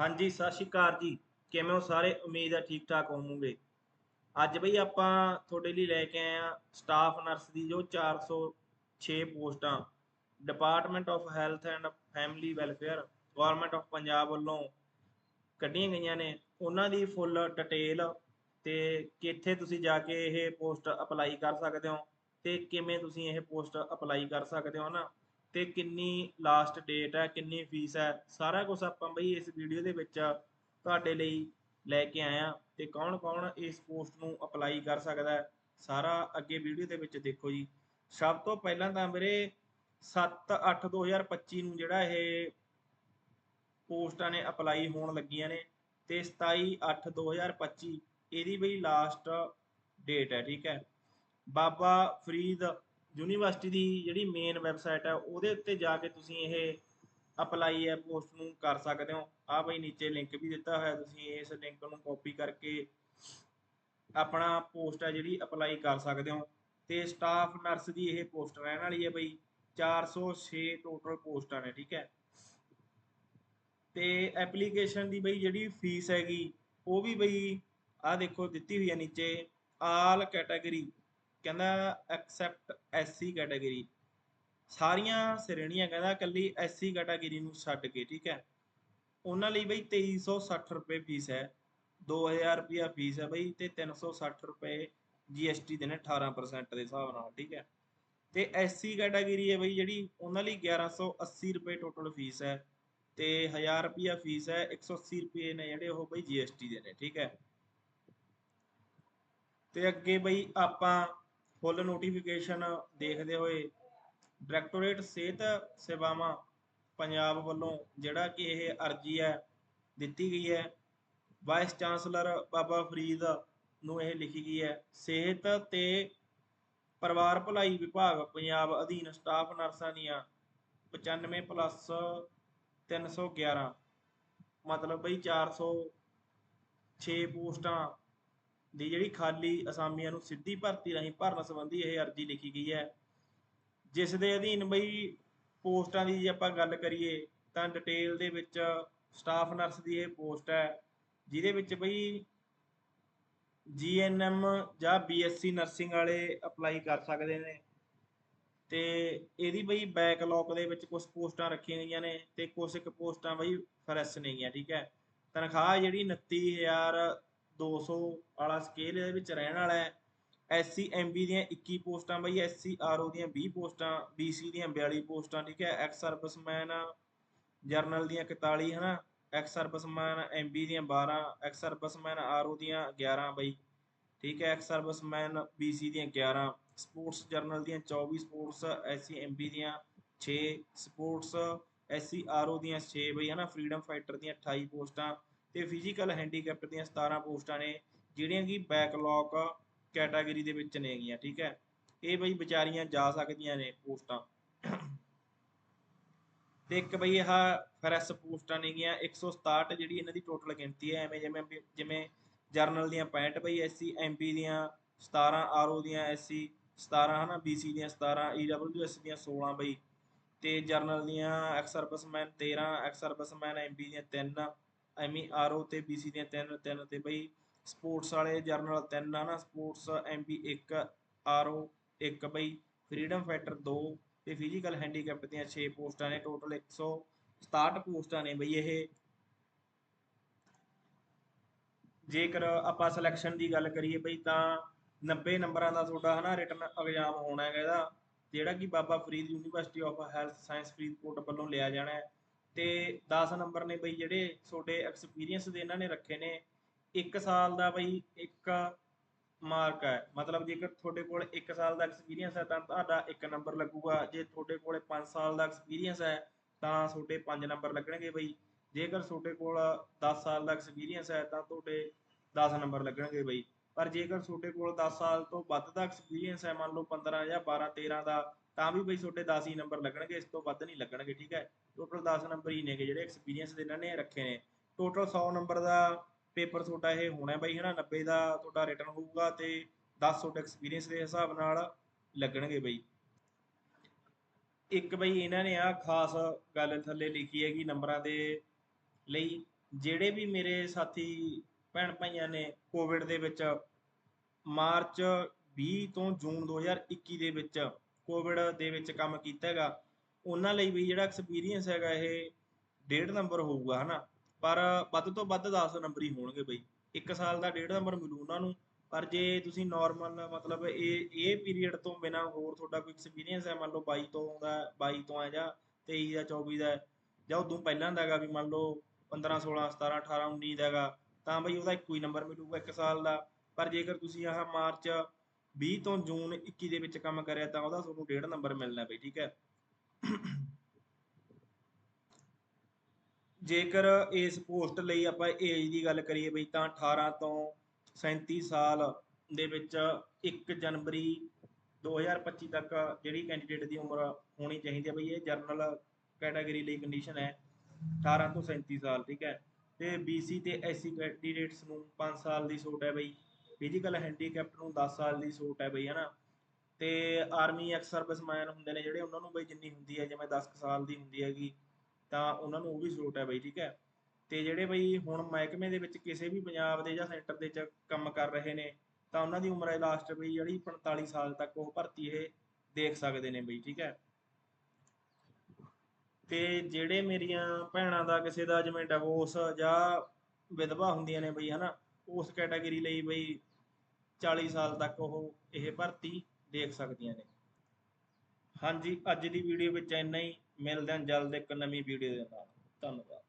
ਹਾਂਜੀ, ਸਤਿ ਸ਼੍ਰੀ ਅਕਾਲ ਜੀ। ਕਿਵੇਂ ਹੋ ਸਾਰੇ? ਉਮੀਦ ਹੈ ਠੀਕ ਠਾਕ ਹੋਵੋਗੇ। ਅੱਜ ਬਈ ਆਪਾਂ ਤੁਹਾਡੇ ਲਈ ਲੈ ਕੇ ਆਏ ਆ ਸਟਾਫ ਨਰਸ ਦੀ ਜੋ 406 ਪੋਸਟਾਂ। Department of health and family welfare government of Punjab ਵੱਲੋਂ ਕੱਢੀਆਂ ਗਈਆਂ ਨੇ। ਉਹਨਾਂ ਦੀ ਫੁੱਲ ਡਿਟੇਲ ਤੇ ਕਿੱਥੇ ਤੁਸੀਂ ਜਾ ਕੇ ਇਹ ਪੋਸਟ ਅਪਲਾਈ ਕਰ ਸਕਦੇ ਹੋ ਤੇ ਕਿਵੇਂ ਤੁਸੀਂ ਇਹ ਪੋਸਟ ਅਪਲਾਈ ਕਰ ਸਕਦੇ ਹੋ ਨਾ। ਤੇ ਕਿੰਨੀ ਲਾਸਟ ਡੇਟ ਹੈ, ਕਿੰਨੀ ਫੀਸ ਹੈ, ਸਾਰਾ ਕੁਝ ਆਪਾਂ ਬਈ ਇਸ ਵੀਡੀਓ ਦੇ ਵਿੱਚ ਤੁਹਾਡੇ ਲਈ ਲੈ ਕੇ ਆਇਆ ਆ ਤੇ ਕੌਣ ਕੌਣ ਇਸ ਪੋਸਟ ਨੂੰ ਅਪਲਾਈ ਕਰ ਸਕਦਾ ਹੈ, ਸਾਰਾ ਅੱਗੇ ਵੀਡੀਓ ਦੇ ਵਿੱਚ ਦੇਖੋ ਜੀ। ਸਭ ਤੋਂ ਪਹਿਲਾਂ ਤਾਂ ਵੀਰੇ 7/8/2025 ਨੂੰ ਜਿਹੜਾ ਇਹ ਪੋਸਟਾਂ ਨੇ ਅਪਲਾਈ ਹੋਣ ਲੱਗੀਆਂ ਨੇ ਤੇ 27/8/2025 ਇਹਦੀ ਬਈ ਲਾਸਟ ਡੇਟ ਹੈ, ਠੀਕ ਹੈ। ਬਾਬਾ ਫਰੀਦ ਯੂਨੀਵਰਸਿਟੀ ਦੀ ਜਿਹੜੀ ਮੇਨ ਵੈਬਸਾਈਟ ਹੈ, ਉਹਦੇ ਉੱਤੇ ਜਾ ਕੇ ਤੁਸੀਂ ਇਹ ਅਪਲਾਈ ਹੈ ਪੋਸਟ ਨੂੰ ਕਰ ਸਕਦੇ ਹੋ। ਆ ਬਈ ਨੀਚੇ ਲਿੰਕ ਵੀ ਦਿੱਤਾ ਹੋਇਆ, ਤੁਸੀਂ ਇਸ ਲਿੰਕ ਨੂੰ ਕਾਪੀ ਕਰਕੇ ਆਪਣਾ ਪੋਸਟ ਹੈ ਜਿਹੜੀ ਅਪਲਾਈ ਕਰ ਸਕਦੇ ਹੋ। ਤੇ ਸਟਾਫ ਨਰਸ ਦੀ ਇਹ ਪੋਸਟ ਰਹਿਣ ਵਾਲੀ ਹੈ ਬਈ 406 ਟੋਟਲ ਪੋਸਟਾਂ ਨੇ ਠੀਕ ਹੈ। ਤੇ ਐਪਲੀਕੇਸ਼ਨ ਦੀ ਬਈ ਜਿਹੜੀ ਫੀਸ ਹੈਗੀ, ਉਹ ਵੀ ਬਈ ਆ ਦੇਖੋ, ਦਿੱਤੀ ਹੋਈ ਹੈ ਨੀਚੇ ਆਲ ਕੈਟਾਗਰੀ ਕਹਿੰਦਾ ਐਕਸੈਪਟ ਐਸਸੀ ਕੈਟਾਗਰੀ ਸਾਰੀਆਂ ਸ਼੍ਰੇਣੀਆਂ ਕਹਿੰਦਾ ਕੱਲੀ ਐਸਸੀ ਕੈਟਾਗਰੀ ਨੂੰ ਛੱਡ ਕੇ, ਠੀਕ ਹੈ। ਉਹਨਾਂ ਲਈ ਬਈ 2360 ਰੁਪਏ ਫੀਸ ਹੈ 2000 ਰੁਪਿਆ ਫੀਸ ਹੈ ਬਈ ਤੇ 360 ਰੁਪਏ ਜੀਐਸਟੀ ਦੇ ਨੇ 18% ਦੇ ਹਿਸਾਬ ਨਾਲ, ਠੀਕ ਹੈ। ਤੇ ਐਸਸੀ ਕੈਟਾਗਰੀ ਹੈ ਬਈ ਜਿਹੜੀ ਉਹਨਾਂ ਲਈ 1180 ਰੁਪਏ ਟੋਟਲ ਫੀਸ ਹੈ ਤੇ 1000 ਰੁਪਿਆ ਫੀਸ ਹੈ 180 ਰੁਪਏ ਨੇ ਜਿਹੜੇ ਉਹ ਬਈ ਜੀਐਸਟੀ ਦੇ ਨੇ ਠੀਕ ਹੈ। ਤੇ ਅੱਗੇ ਬਈ ਆਪਾਂ ਫੁੱਲ ਨੋਟੀਫਿਕੇਸ਼ਨ ਦੇਖਦੇ ਹੋਏ ਡਾਇਰੈਕਟੋਰੇਟ ਸਿਹਤ ਸੇਵਾਵਾਂ ਪੰਜਾਬ ਵੱਲੋਂ ਜਿਹੜਾ ਕਿ ਇਹ ਅਰਜੀ ਹੈ, ਦਿੱਤੀ ਗਈ ਹੈ। ਵਾਈਸ ਚਾਂਸਲਰ ਬਾਬਾ ਫਰੀਦ ਨੂੰ ਇਹ ਲਿਖੀ ਗਈ ਹੈ, ਸਿਹਤ ਤੇ ਪਰਿਵਾਰ ਭਲਾਈ ਵਿਭਾਗ ਪੰਜਾਬ ਅਧੀਨ ਸਟਾਫ ਨਰਸਾਂ ਦੀਆਂ 95 ਪਲੱਸ 311 ਮਤਲਬ ਬਈ 406 ਪੋਸਟਾਂ ਦੀ ਜਿਹੜੀ ਖਾਲੀ ਅਸਾਮੀਆਂ ਨੂੰ ਸਿੱਧੀ ਭਰਤੀ ਰਾਹੀਂ ਭਰਨ ਸੰਬੰਧੀ ਇਹ ਅਰਜੀ ਲਿਖੀ ਗਈ ਹੈ। ਜਿਸ ਦੇ ਅਧੀਨ ਬਈ ਪੋਸਟਾਂ ਦੀ ਜੇ ਆਪਾਂ ਗੱਲ ਕਰੀਏ ਤਾਂ ਡਿਟੇਲ ਦੇ ਵਿੱਚ ਸਟਾਫ ਨਰਸ ਦੀ ਇਹ ਪੋਸਟ ਹੈ, ਜਿਹਦੇ ਵਿੱਚ ਬਈ ਜੀਐਨਐਮ ਜਾਂ ਬੀਐਸਸੀ ਨਰਸਿੰਗ ਵਾਲੇ ਅਪਲਾਈ ਕਰ ਸਕਦੇ ਨੇ ਤੇ ਇਹਦੀ ਬਈ ਬੈਕਲੌਗ ਦੇ ਵਿੱਚ ਕੁਝ ਪੋਸਟਾਂ ਰੱਖੀਆਂ ਗਈਆਂ ਨੇ ਤੇ ਕੁਝ ਇੱਕ ਪੋਸਟਾਂ ਬਈ ਫਰੈਸ਼ ਨੇਗੀਆਂ ਠੀਕ ਹੈ। ਤਨਖਾਹ ਜਿਹੜੀ 29200 ਵਾਲਾ ਸਕੇਲ ਇਹਦੇ ਵਿੱਚ ਰਹਿਣ ਵਾਲਾ ਹੈ। ਐਸਸੀ ਐਮਬੀ ਦੀਆਂ 21 ਪੋਸਟਾਂ ਬਈ ਐਸਸੀ ਆਰਓ ਦੀਆਂ 20 ਪੋਸਟਾਂ ਬੀਸੀ ਦੀਆਂ 42 ਪੋਸਟਾਂ, ਠੀਕ ਹੈ। ਐਕਸ ਸਰਵਿਸਮੈਨ ਜਰਨਲ ਦੀਆਂ 41 ਹਨਾ। ਐਕਸ ਸਰਵਿਸਮੈਨ ਐਮਬੀ ਦੀਆਂ 12 ਐਕਸ ਸਰਵਿਸਮੈਨ ਆਰਓ ਦੀਆਂ 11 ਬਈ, ਠੀਕ ਹੈ। ਐਕਸ ਸਰਵਿਸਮੈਨ ਬੀਸੀ ਦੀਆਂ 11 ਸਪੋਰਟਸ ਜਰਨਲ ਦੀਆਂ 24 ਸਪੋਰਟਸ ਐਸਸੀ ਐਮਬੀ ਦੀਆਂ 6 ਸਪੋਰਟਸ ਐਸਸੀ ਆਰਓ ਦੀਆਂ 6 ਬਈ, ਹਨਾ। ਫਰੀडम ਫਾਈਟਰ ਦੀਆਂ 28 ਪੋਸਟਾਂ ਤੇ ਫਿਜ਼ੀਕਲ ਹੈਂਡੀਕੈਪਟ ਦੀਆਂ 17 ਪੋਸਟਾਂ ਨੇ, ਜਿਹੜੀਆਂ ਕਿ ਬੈਕਲੌਗ ਕੈਟਾਗਰੀ ਦੇ ਵਿੱਚ ਨੇਗੀਆਂ ਠੀਕ ਹੈ। ਇਹ ਬਈ ਵਿਚਾਰੀਆਂ ਜਾ ਸਕਦੀਆਂ ਨੇ ਪੋਸਟਾਂ। ਤੇ ਇੱਕ ਬਈ ਇਹ ਫਰੈਸ ਪੋਸਟਾਂ ਨੇਗੀਆਂ 167 ਜਿਹੜੀ ਇਹਨਾਂ ਦੀ ਟੋਟਲ ਗਿਣਤੀ ਹੈ, ਐਵੇਂ ਜਿਵੇਂ ਜਿਵੇਂ ਜਰਨਲ ਦੀਆਂ 65 ਬਈ ਐਸਸੀ ਐਮਪੀ ਦੀਆਂ 17 ਆਰਓ ਦੀਆਂ ਐਸਸੀ 17 ਹਨਾ ਬੀਸੀ ਦੀਆਂ 17 ਈਡਬਲਯੂਐਸ ਦੀਆਂ 16 ਬਈ। ਤੇ ਜਰਨਲ ਦੀਆਂ ex serviceman 13 ex serviceman MP ਦੀਆਂ 3 ਐਮਈ ਆਰਓ ਤੇ ਬੀਸੀ ਦੀਆਂ 3 3 ਤੇ ਬਈ ਸਪੋਰਟਸ ਵਾਲੇ ਜਰਨਲ 3 ਹਨਾ ਸਪੋਰਟਸ ਐਮਪੀ 1 ਆਰਓ 1 ਬਈ, ਫਰੀडम ਫਾਈਟਰ 2 ਤੇ ਫਿਜ਼ੀਕਲ ਹੈਂਡੀਕੈਪ ਦੀਆਂ 6 ਪੋਸਟਾਂ ਨੇ ਟੋਟਲ 167 ਪੋਸਟਾਂ ਨੇ ਬਈ ਇਹ। ਜੇਕਰ ਆਪਾਂ ਸਿਲੈਕਸ਼ਨ ਦੀ ਗੱਲ ਕਰੀਏ ਬਈ ਤਾਂ 90 ਨੰਬਰਾਂ ਦਾ ਤੁਹਾਡਾ ਹਨਾ ਰਿਟਨ ਐਗਜ਼ਾਮ ਹੋਣਾ ਹੈਗਾ ਇਹਦਾ, ਜਿਹੜਾ ਕਿ Baba Farid university of health science Faridkot ਵੱਲੋਂ ਲਿਆ ਜਾਣਾ ਹੈ। ਤੇ 10 ਨੰਬਰ ਨੇ ਬਈ ਜਿਹੜੇ ਤੁਹਾਡੇ ਐਕਸਪੀਰੀਅੰਸ ਦੇ ਇਹਨਾਂ ਨੇ ਰੱਖੇ ਨੇ 1 ਸਾਲ ਦਾ ਬਈ ਇੱਕ ਮਾਰਕ ਹੈ। ਮਤਲਬ ਜੇਕਰ ਤੁਹਾਡੇ ਕੋਲ 1 ਸਾਲ ਦਾ ਐਕਸਪੀਰੀਅੰਸ ਹੈ ਤਾਂ ਤੁਹਾਡਾ 1 ਨੰਬਰ ਲੱਗੂਗਾ। ਜੇ ਤੁਹਾਡੇ ਕੋਲ 5 ਸਾਲ ਦਾ ਐਕਸਪੀਰੀਅੰਸ ਹੈ ਤਾਂ ਤੁਹਾਡੇ 5 ਨੰਬਰ ਲੱਗਣਗੇ ਬਈ। ਜੇਕਰ ਤੁਹਾਡੇ ਕੋਲ 10 ਸਾਲ ਦਾ ਐਕਸਪੀਰੀਅੰਸ ਹੈ ਤਾਂ ਤੁਹਾਡੇ 10 ਨੰਬਰ ਲੱਗਣਗੇ ਬਈ। ਪਰ ਜੇਕਰ ਤੁਹਾਡੇ ਕੋਲ 10 ਸਾਲ ਤੋਂ ਵੱਧ ਦਾ ਐਕਸਪੀਰੀਅੰਸ ਹੈ, ਮੰਨ ਲਓ 15 ਜਾਂ 12 13 ਦਾ, ਤਾਂ ਵੀ ਬਈ ਤੁਹਾਡੇ 10 ਹੀ ਨੰਬਰ ਲੱਗਣਗੇ, ਇਸ ਤੋਂ ਵੱਧ ਨਹੀਂ ਲੱਗਣਗੇ, ਠੀਕ ਹੈ? ਟੋਟਲ 10 ਨੰਬਰ ਹੀ ਨੇਗੇ ਜਿਹੜੇ ਐਕਸਪੀਰੀਅੰਸ ਦੇ ਇਹਨਾਂ ਨੇ ਰੱਖੇ ਨੇ। ਟੋਟਲ 100 ਨੰਬਰ ਦਾ ਪੇਪਰ ਤੁਹਾਡਾ ਇਹ ਹੋਣਾ ਬਾਈ, ਹਨਾ? 90 ਦਾ ਤੁਹਾਡਾ ਰਿਟਰਨ ਹੋਊਗਾ ਤੇ 10 ਤੁਹਾਡੇ ਐਕਸਪੀਰੀਅੰਸ ਦੇ ਹਿਸਾਬ ਨਾਲ ਲੱਗਣਗੇ ਬਈ। ਇੱਕ ਬਈ ਇਹਨਾਂ ਨੇ ਆ ਖਾਸ ਗੱਲ ਥੱਲੇ ਲਿਖੀ ਹੈ ਕਿ ਨੰਬਰਾਂ ਦੇ ਲਈ। ਜਿਹੜੇ ਵੀ ਮੇਰੇ ਸਾਥੀ ਭੈਣ ਭਾਈਆਂ ਨੇ ਕੋਵਿਡ ਦੇ ਵਿੱਚ ਮਾਰਚ 20 ਤੋਂ ਜੂਨ 2021 ਦੇ ਵਿੱਚ ਕੋਵਿਡ ਦੇ ਵਿੱਚ ਕੰਮ ਕੀਤਾ ਹੈਗਾ। ਉਹਨਾਂ ਲਈ ਵੀ ਜਿਹੜਾ ਐਕਸਪੀਰੀਅੰਸ ਹੈਗਾ ਇਹ ਡੇਢ ਨੰਬਰ ਹੋਊਗਾ, ਹਨਾ? ਪਰ ਵੱਧ ਤੋਂ ਵੱਧ 10 ਨੰਬਰ ਹੀ ਹੋਣਗੇ ਬਈ। ਇੱਕ ਸਾਲ ਦਾ ਡੇਢ ਨੰਬਰ ਮਿਲੂ ਉਹਨਾਂ ਨੂੰ। ਪਰ ਜੇ ਤੁਸੀਂ ਨਾਰਮਲ ਮਤਲਬ ਇਹ ਇਹ ਪੀਰੀਅਡ ਤੋਂ ਬਿਨਾ ਹੋਰ ਤੁਹਾਡਾ ਕੋਈ ਐਕਸਪੀਰੀਅੰਸ ਹੈ, ਮੰਨ ਲਓ 22 ਤੋਂ ਦਾ 22 ਤੋਂ ਹੈ ਜਾਂ 23 ਦਾ 24 ਦਾ, ਜਾਂ ਉਦੋਂ ਪਹਿਲਾਂ ਦਾ ਹੈਗਾ ਵੀ ਮੰਨ ਲਓ 15 16 17 18 19 ਦਾ ਹੈਗਾ ਤਾਂ ਬਈ ਉਹਦਾ ਇੱਕੋ ਹੀ ਨੰਬਰ ਮਿਲੂਗਾ ਇੱਕ ਸਾਲ ਦਾ। ਪਰ ਜੇਕਰ ਤੁਸੀਂ ਆਹ ਮਾਰਚ 20 ਤੋਂ ਜੂਨ 21 ਦੇ ਵਿੱਚ ਕੰਮ ਕਰਿਆ ਤਾਂ ਉਹਦਾ ਤੁਹਾਨੂੰ ਡੇਢ ਨੰਬਰ ਮਿਲਣਾ ਬਈ, ਠੀਕ ਹੈ? ਜੇਕਰ ਇਸ ਪੋਸਟ ਲਈ ਆਪਾਂ ਏਜ ਦੀ ਗੱਲ ਕਰੀਏ ਬਈ, ਤਾਂ 18 ਤੋਂ 37 ਸਾਲ ਦੇ ਵਿੱਚ 1 ਜਨਵਰੀ 2025 ਤੱਕ ਜਿਹੜੀ ਕੈਂਡੀਡੇਟ ਦੀ ਉਮਰ ਹੋਣੀ ਚਾਹੀਦੀ ਹੈ ਬਈ, ਇਹ ਜਰਨਲ ਕੈਟਾਗਰੀ ਲਈ ਕੰਡੀਸ਼ਨ ਹੈ। 18 ਤੋਂ 37 ਸਾਲ, ਠੀਕ ਹੈ? ਤੇ BC ਤੇ SC ਕੈਂਡੀਡੇਟਸ ਨੂੰ 5 ਸਾਲ ਦੀ ਛੋਟ ਹੈ ਬਈ। ਫਿਜ਼ੀਕਲ ਹੈਂਡੀਕੈਪਟ ਨੂੰ 10 ਸਾਲ ਦੀ ਛੋਟ ਹੈ ਬਈ, ਹਨਾ? ਤੇ ਆਰਮੀ ਐਕਸ ਸਰਵਿਸਮੈਨ ਹੁੰਦੇ ਨੇ ਜਿਹੜੇ, ਉਹਨਾਂ ਨੂੰ ਬਈ ਜਿੰਨੀ ਹੁੰਦੀ ਹੈ, ਜਿਵੇਂ 10 ਕੁ ਸਾਲ ਦੀ ਹੁੰਦੀ ਹੈਗੀ, ਤਾਂ ਉਹਨਾਂ ਨੂੰ ਉਹ ਵੀ ਛੋਟ ਹੈ ਬਈ, ਠੀਕ ਹੈ? ਤੇ ਜਿਹੜੇ ਬਈ ਹੁਣ ਮਹਿਕਮੇ ਦੇ ਵਿੱਚ ਕਿਸੇ ਵੀ ਪੰਜਾਬ ਦੇ ਜਾਂ ਸੈਂਟਰ ਦੇ ਚ ਕੰਮ ਕਰ ਰਹੇ ਨੇ, ਤਾਂ ਉਹਨਾਂ ਦੀ ਉਮਰ ਹੈ ਲਾਸਟ ਬਈ ਜਿਹੜੀ 45 ਸਾਲ ਤੱਕ ਉਹ ਭਰਤੀ ਇਹ ਦੇਖ ਸਕਦੇ ਨੇ ਬਈ, ਠੀਕ ਹੈ? ਤੇ ਜਿਹੜੇ ਮੇਰੀਆਂ ਭੈਣਾਂ ਦਾ ਕਿਸੇ ਦਾ ਜਿਵੇਂ ਡਿਵੋਰਸ ਜਾਂ ਵਿਧਵਾ ਹੁੰਦੀਆਂ ਨੇ ਬਈ, ਹਨਾ, ਉਸ ਕੈਟਾਗਰੀ ਲਈ ਬਈ 40 ਸਾਲ ਤੱਕ ਉਹ ਇਹ ਭਰਤੀ ਦੇਖ ਸਕਦੀਆਂ ਨੇ। ਹਾਂਜੀ, ਅੱਜ ਦੀ ਵੀਡੀਓ ਵਿੱਚ ਇੰਨਾ ਹੀ। ਮਿਲਦੇ ਹਾਂ ਜਲਦ ਇੱਕ ਨਵੀਂ ਵੀਡੀਓ ਦੇ ਨਾਲ। ਧੰਨਵਾਦ।